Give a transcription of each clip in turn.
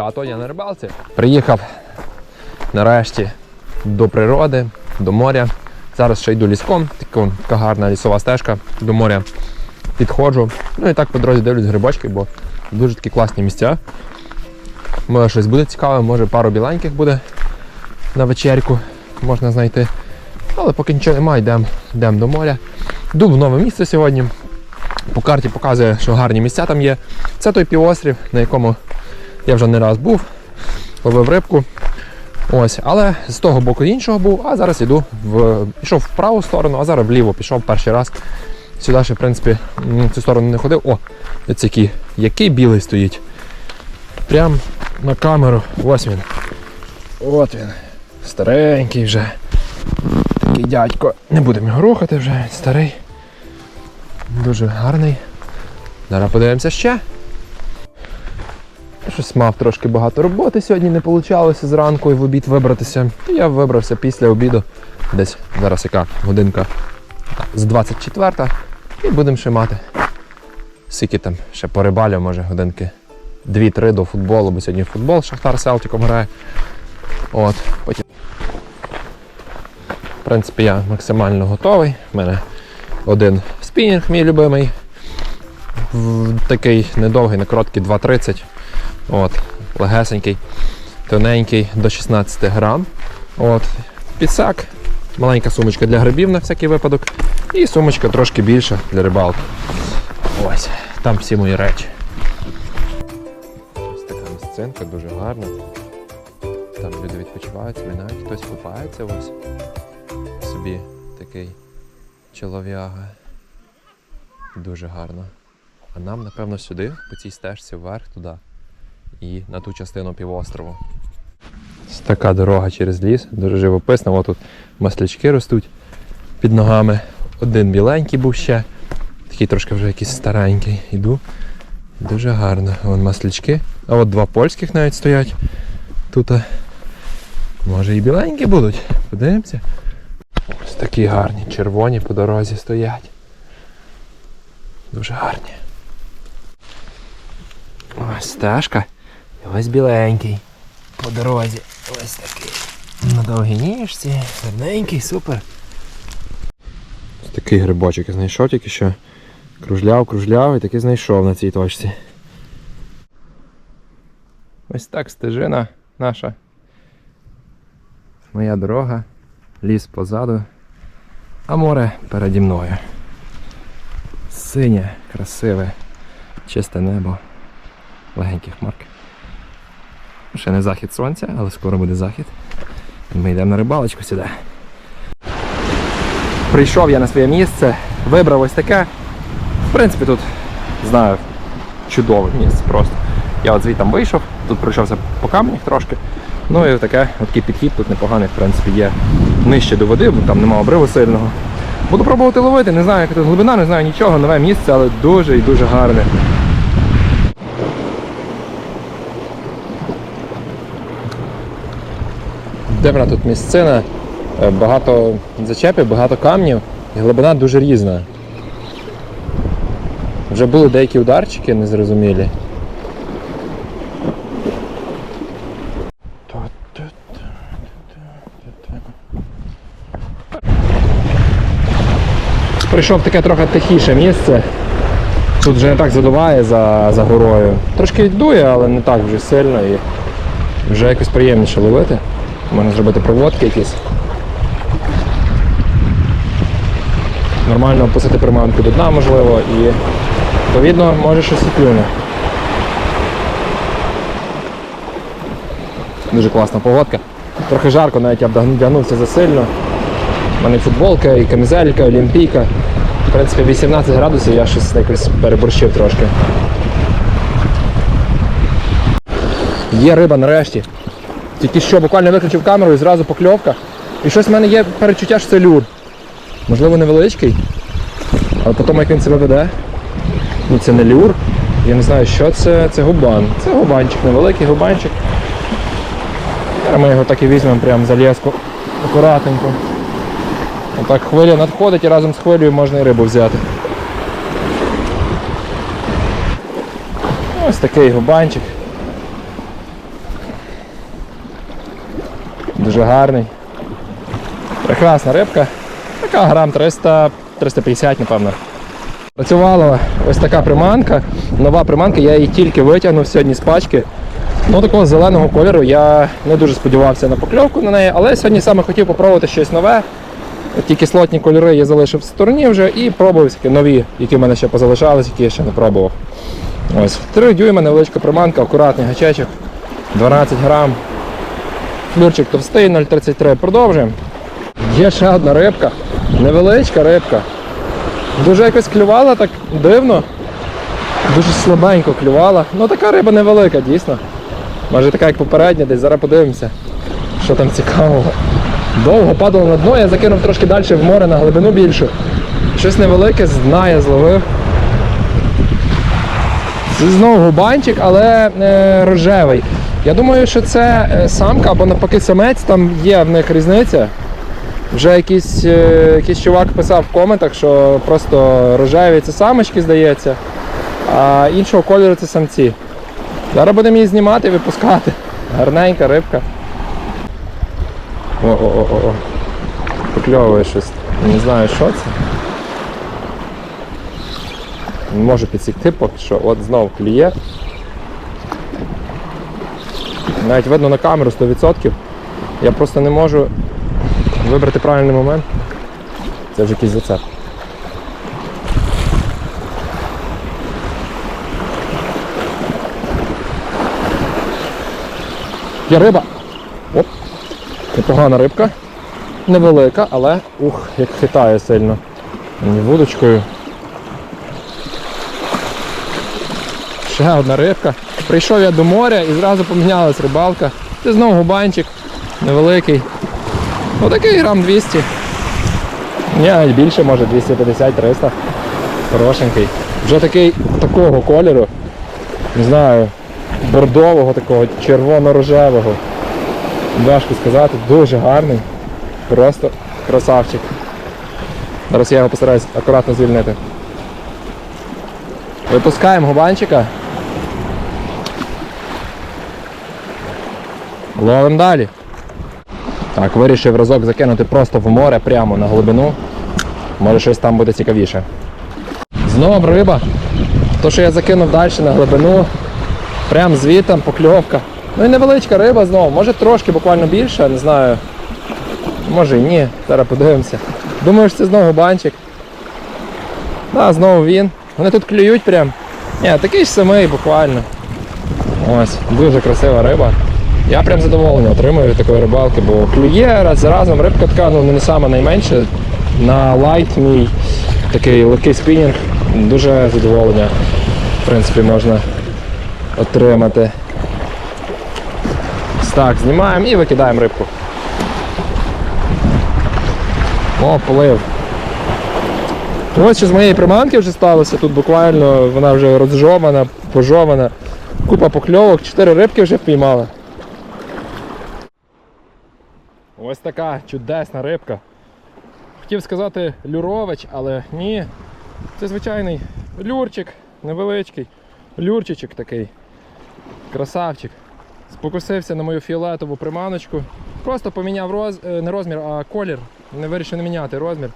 Тато, я на рибалці. Приїхав нарешті до природи, до моря. Зараз ще йду ліском, така, така гарна лісова стежка до моря. Підходжу. Ну і так по дорозі дивлюсь грибочки, бо дуже такі класні місця. Може щось буде цікаве, може пару біленьких буде на вечерку можна знайти. Але поки нічого немає, йдемо йдем до моря. Йду в нове місце сьогодні. По карті показує, що гарні місця там є. Це той півострів, на якому я вже не раз був, ловив рибку. Ось, але з того боку іншого був, а зараз йду в пішов в праву сторону, а зараз вліво пішов перший раз. Сюди ще, в принципі, в цю сторону не ходив. О, ось який, який білий стоїть. Прям на камеру. Ось він. От він. Старенький вже. Такий дядько. Не будемо його рухати вже, він старий. Дуже гарний. Зараз подивимося ще. Щось мав трошки багато роботи сьогодні, не вийшло зранку і в обід вибратися. Я вибрався після обіду. Десь зараз яка годинка з 24 і будемо ще мати. Скільки там ще порибалю, може годинки 2-3 до футболу, бо сьогодні футбол Шахтар з Селтиком грає. От, потім. В принципі, я максимально готовий. У мене один спінінг, мій любимий. Такий недовгий, не короткий 2.30. От, легесенький, тоненький до 16 грам. От, підсак, маленька сумочка для грибів на всякий випадок. І сумочка трошки більша для рибалки. Ось, там всі мої речі. Ось така місцинка, дуже гарна. Там люди відпочивають, змінають, хтось купається ось. Собі такий чолов'яга. Дуже гарно. А нам, напевно, сюди, по цій стежці вверх туди. І на ту частину півострову. Така дорога через ліс, дуже живописна. Ось тут маслячки ростуть під ногами. Один біленький був ще, такий трошки вже якийсь старенький. Іду. Дуже гарно. Вон маслячки. А от два польських навіть стоять. Тут. Може і біленькі будуть. Подивимося. Ось такі гарні, червоні по дорозі стоять. Дуже гарні. Ось стежка. І ось біленький. По дорозі. Ось такий. На довгій ніжці. Гарненький, супер. Ось такий грибочок я знайшов тільки що. Кружляв, кружляв і таки знайшов на цій точці. Ось так стежина наша. Моя дорога, ліс позаду, а море переді мною. Синє, красиве, чисте небо, легенькі хмарки. Ще не захід сонця, але скоро буде захід. Ми йдемо на рибалочку сюди. Прийшов я на своє місце, вибрав ось таке. В принципі, тут знаю чудове місце просто. Я от звідти вийшов, тут пройшовся по каменях трошки. Ну і таке, такий підхід тут непоганий, в принципі, є нижче до води, бо там немає обриву сильного. Буду пробувати ловити, не знаю, яка тут глибина, не знаю нічого, нове місце, але дуже і дуже гарне. Дивна тут місцина, е, багато зачепів, багато камнів, і глибина дуже різна. Вже були деякі ударчики незрозумілі. Прийшов таке трохи тихіше місце. Тут вже не так задуває за, за горою. Трошки дує, але не так вже сильно і вже якось приємніше ловити. Можна зробити проводки якісь. Нормально опустити приманку до дна можливо і відповідно може щось і клюне. Дуже класна погодка. Трохи жарко, навіть я б вдягнувся засильно. У мене футболка і камізелька, олімпійка. В принципі, 18 градусів я щось якось переборщив трошки. Є риба нарешті. Тільки що буквально виключив камеру і зразу покльовка. І щось в мене є перечуття, що це люр. Можливо, невеличкий. Але потім як він себе веде. Ну це не люр. Я не знаю, що це. Це губан. Це губанчик, невеликий губанчик. Ми його так і візьмемо прямо за леску акуратненько. Отак хвиля надходить і разом з хвилею можна і рибу взяти. Ось такий губанчик. Дуже гарний. Прекрасна рибка. Така грам 300, 350, напевно. Працювала ось така приманка. Нова приманка, я її тільки витягнув сьогодні з пачки. Ну, такого зеленого кольору я не дуже сподівався на покльовку на неї, але сьогодні саме хотів попробувати щось нове. Ті кислотні кольори я залишив в стороні вже і пробував нові, які в мене ще позалишались, які я ще не пробував. Ось. 3 дюйма, невеличка приманка, акуратний гачечок, 12 грам. Флюрчик товстий 0,33. Продовжуємо. Є ще одна рибка, невеличка рибка. Дуже якось клювала так дивно. Дуже слабенько клювала. Ну така риба невелика, дійсно. Може така як попередня, десь зараз подивимося, що там цікавого. Довго падало на дно, я закинув трошки далі в море на глибину більшу. Щось невелике, з дна я зловив. Це знову губанчик, але е, рожевий. Я думаю, що це е, самка або навпаки самець, там є в них різниця. Вже якийсь, е, якийсь чувак писав в коментах, що просто рожеві це самочки, здається, а іншого кольору це самці. Зараз будемо її знімати і випускати. Гарненька рибка. О-о-о-о. Покльовує щось. Не знаю, що це. Можу підсікти поки що. От знов клює. Навіть видно на камеру 100%. Я просто не можу вибрати правильний момент. Це вже якийсь зацеп. Є риба. Оп. Непогана рибка. Невелика, але ух, як хитає сильно. Мені вудочкою. Ще одна рибка. Прийшов я до моря і зразу помінялась рибалка. Це знову губанчик невеликий. Отакий грам 200. Ні, більше, може 250-300. Хорошенький. Вже такий такого кольору. Не знаю, бордового такого, червоно-рожевого. Важко сказати, дуже гарний. Просто красавчик. Зараз я його постараюсь акуратно звільнити. Випускаємо губанчика. Ловимо далі. Так, вирішив разок закинути просто в море прямо на глибину. Може щось там буде цікавіше. Знову риба. То, що я закинув далі на глибину, прям звітом покльовка. Ну і невеличка риба знову, може трошки буквально більше, не знаю. Може і ні, зараз подивимося. Думаю, що це знову банчик. Да, знову він. Вони тут клюють прям. Ні, такий ж самий буквально. Ось, дуже красива риба. Я прям задоволення отримую від такої рибалки, бо клює раз за разом, рибка така, ну не саме найменша. На лайт мій такий легкий спінінг. Дуже задоволення, в принципі, можна отримати. Так, знімаємо і викидаємо рибку. О, полив. Ось що з моєї приманки вже сталося. Тут буквально вона вже розжована, пожована. Купа покльовок, 4 рибки вже впіймала. Ось така чудесна рибка. Хотів сказати люрович, але ні. Це звичайний люрчик, невеличкий. Люрчичок такий. Красавчик. Спокусився на мою фіолетову приманочку. Просто поміняв роз... е, не розмір, а колір. Не вирішив не міняти розмір.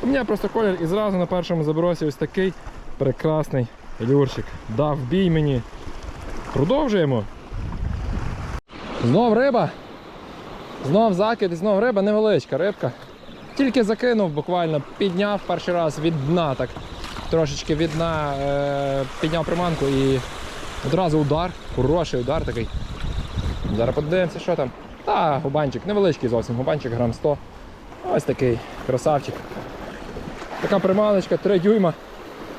Поміняв просто колір і зразу на першому забросі ось такий прекрасний люрчик. Дав бій мені. Продовжуємо. Знов риба. Знов закид і знов риба, невеличка рибка. Тільки закинув, буквально підняв перший раз від дна, так трошечки від дна е, підняв приманку і одразу удар. Хороший удар такий. Зараз подивимося, що там. Та, губанчик, невеличкий зовсім, губанчик грам 100. Ось такий красавчик. Така приманочка 3 дюйма.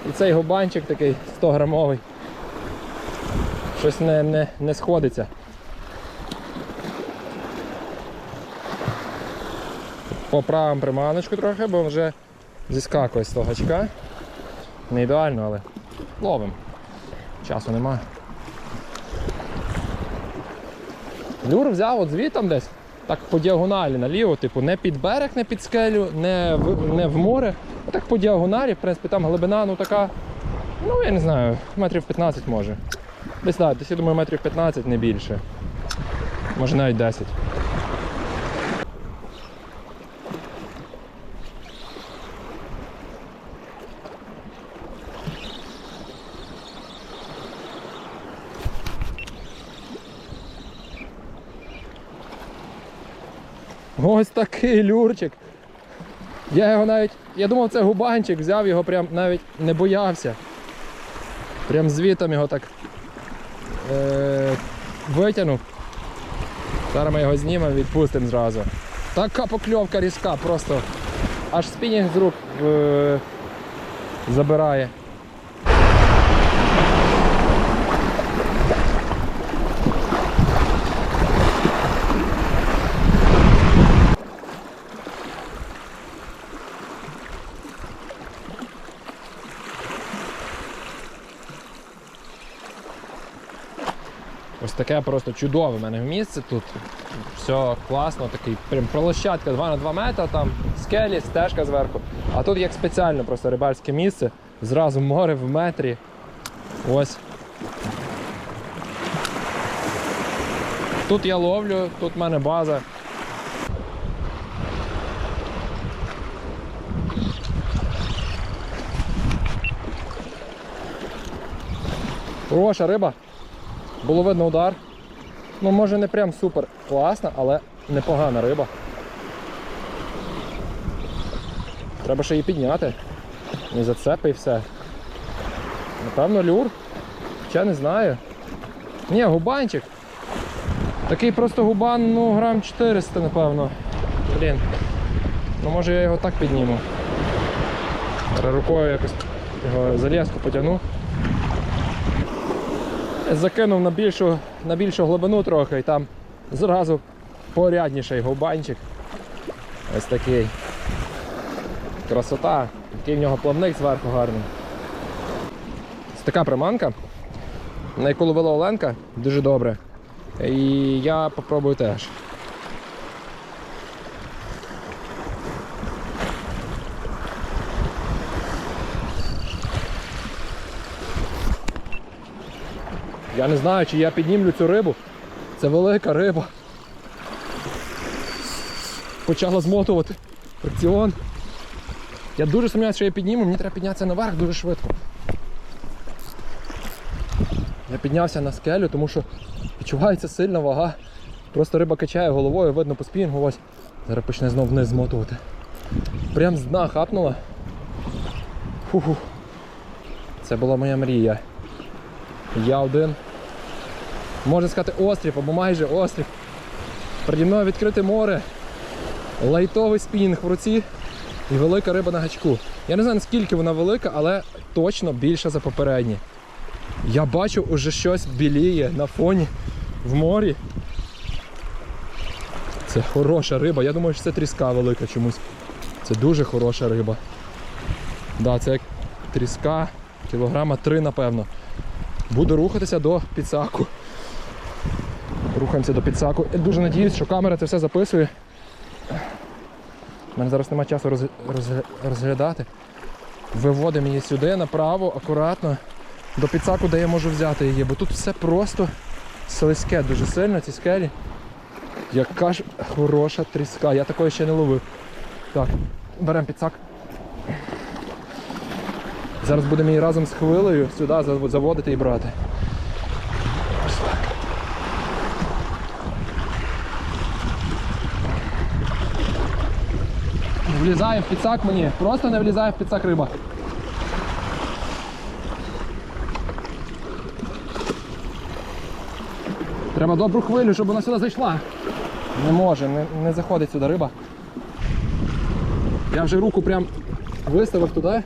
І цей губанчик такий 100 грамовий. Щось не, не, не сходиться. Поправимо приманочку трохи, бо вже зіскакує з того гачка. Не ідеально, але ловимо. Часу немає. Люр взяв от звітом десь, так по діагоналі наліво, типу, не під берег, не під скелю, не в, не в море, так по діагоналі, в принципі, там глибина ну така, ну я не знаю, метрів 15 може. Десь так, десь я думаю, метрів 15, не більше. Може навіть 10. Ось такий люрчик. Я його навіть. Я думав, це губанчик, взяв його прям навіть не боявся. Прям звітом його так е- витягнув. Зараз ми його знімемо, відпустимо зразу. Така покльовка різка, просто аж спінінг з рук е- забирає. Ось таке просто чудове в мене місце тут. Все класно, такий прям площадка 2 на 2 метри, там скелі, стежка зверху. А тут як спеціально просто рибальське місце. Зразу море в метрі. Ось. Тут я ловлю, тут в мене база. Хороша риба. Було видно удар. Ну, може не прям супер класна, але непогана риба. Треба ще її підняти. Не зацепи і все. Напевно, люр. Хоча не знаю. Ні, губанчик. Такий просто губан, ну, грам 400, напевно. Блін. Ну може я його так підніму. Рукою якось його залізку потягну. Закинув на більшу, на більшу глибину трохи і там зразу порядніший губанчик. Ось такий. Красота. Такий в нього плавник зверху гарний. Ось така приманка, на яку ловила Оленка, дуже добре. І я попробую теж. Я не знаю, чи я піднімлю цю рибу. Це велика риба. Почала змотувати фрикціон. Я дуже сумніваюся, що я підніму, мені треба піднятися наверх дуже швидко. Я піднявся на скелю, тому що відчувається сильна вага. Просто риба качає головою, видно по спінгу, ось. Зараз почне знов вниз змотувати. Прям з дна хапнула. Фу-фу. Це була моя мрія. Я один. Можна сказати острів або майже острів. Переді мною відкрите море. Лайтовий спінінг в руці і велика риба на гачку. Я не знаю наскільки вона велика, але точно більша за попередні. Я бачу уже щось біліє на фоні в морі. Це хороша риба. Я думаю, що це тріска велика чомусь. Це дуже хороша риба. Да, це як тріска, кілограма три, напевно. Буду рухатися до підсаку. Рухаємося до підсаку. Я дуже надіюсь, що камера це все записує. У мене зараз немає часу роз, роз- розглядати. Виводимо її сюди, направо, акуратно, до підсаку, де я можу взяти її, бо тут все просто слизьке, дуже сильно ці скелі. Яка ж хороша тріска. Я такої ще не ловив. Так, беремо підсак. Зараз будемо її разом з хвилею сюди заводити і брати. Ось так. Не влізає в підсак мені. Просто не влізає в підсак риба. Треба добру хвилю, щоб вона сюди зайшла. Не може, не, не заходить сюди риба. Я вже руку прям виставив туди.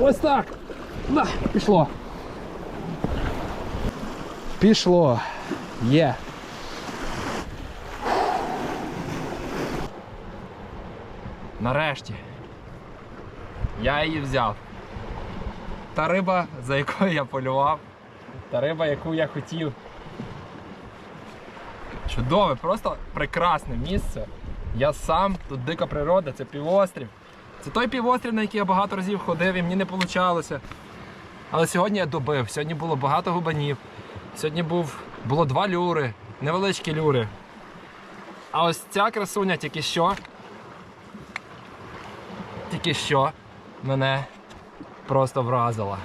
Ось так. Да, пішло. Пішло. Є. Нарешті. Я її взяв. Та риба, за якою я полював. Та риба, яку я хотів. Чудове, просто прекрасне місце. Я сам, тут дика природа, це півострів. Це той півострів, на який я багато разів ходив і мені не вийшло. Але сьогодні я добив, сьогодні було багато губанів. Сьогодні був, було два люри, невеличкі люри. А ось ця красуня тільки що. Тільки що мене просто вразила.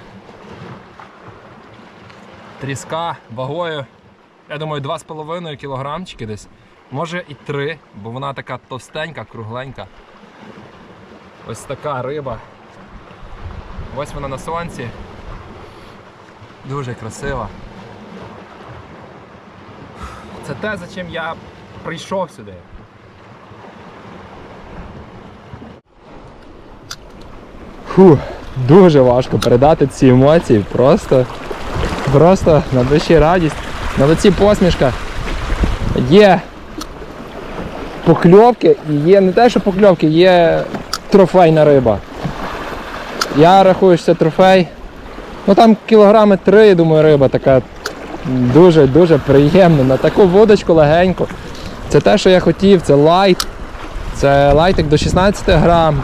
Тріска вагою, я думаю, 2,5 кілограмчики десь. Може і три, бо вона така товстенька, кругленька. Ось така риба. Ось вона на сонці. Дуже красива. Це те, за чим я прийшов сюди. Фу, дуже важко передати ці емоції. Просто, просто на душі радість, на лиці посмішка. Є покльовки і є не те, що покльовки, є трофейна риба. Я рахую, що це трофей. Ну там кілограми три, я думаю, риба така дуже-дуже приємна. На таку водочку легеньку. Це те, що я хотів, це лайт. Це лайтик до 16 грам.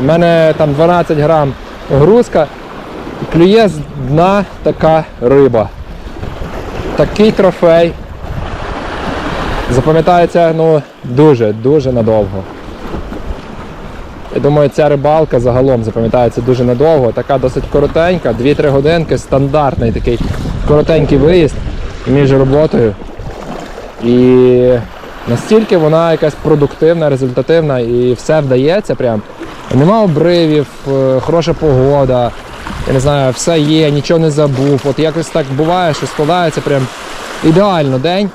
У мене там 12 грам грузка. Клює з дна така риба. Такий трофей. Запам'ятається ну, дуже-дуже надовго. Я думаю, ця рибалка загалом запам'ятається дуже надовго. Така досить коротенька, 2-3 годинки, стандартний такий коротенький виїзд між роботою. І настільки вона якась продуктивна, результативна і все вдається прям. Нема обривів, е, хороша погода, я не знаю, все є, нічого не забув. От якось так буває, що складається прям ідеально день.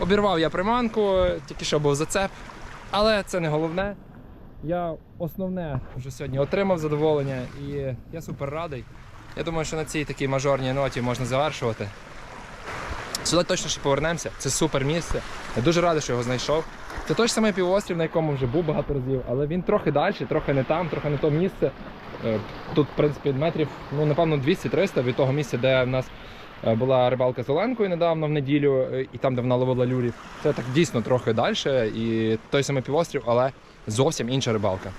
Обірвав я приманку, тільки що був зацеп, але це не головне. Я основне вже сьогодні отримав задоволення і я супер радий. Я думаю, що на цій такій мажорній ноті можна завершувати. Сюди точно ще повернемося. Це супер місце. Я дуже радий, що його знайшов. Це той ж самий півострів, на якому вже був багато разів, але він трохи далі, трохи не там, трохи не то місце. Е, Тут, в принципі, метрів, ну, напевно, 200-300 від того місця, де в нас е, була рибалка з Оленкою недавно в неділю, е, і там, де вона ловила люрів. Це так дійсно трохи далі. І той самий півострів, але зовсім інша рибалка.